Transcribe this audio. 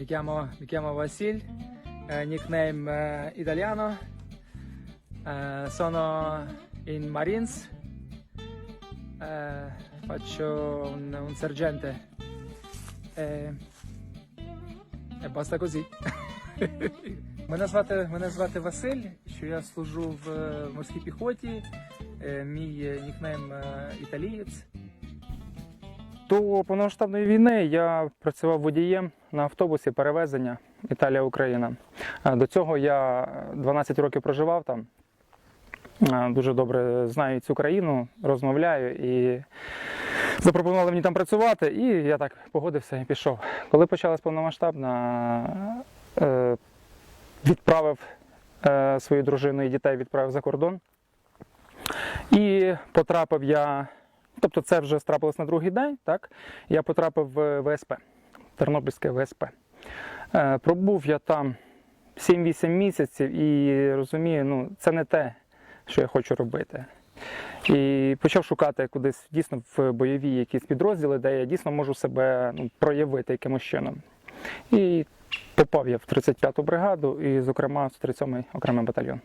mi chiamo, mi chiamo Vasil, eh, nickname eh, italiano. Eh, sono in Marines, eh, faccio un, un sergente e, e basta così. мене, звати, мене звати Василь, що я служу в е, морській піхоті. Е, Мій е, нікнейм е, італієць. До повномасштабної війни я працював водієм на автобусі перевезення Італія-Україна. Е, До цього я 12 років проживав там. Е, Дуже добре знаю цю країну, розмовляю і запропонували мені там працювати, і я так погодився і пішов. Коли почалась повномасштабна, е, відправив е, свою дружину і дітей відправив за кордон. І потрапив я, тобто це вже трапилось на другий день, так? Я потрапив в ВСП, Тернопільське ВСП. Е, Пробув я там 7-8 місяців і розумію, ну, це не те, що я хочу робити. І почав шукати кудись дійсно в бойові якісь підрозділи, де я дійсно можу себе ну, проявити якимось чином. І попав я в 35-ту бригаду і, зокрема, в 37-й окремий батальйон.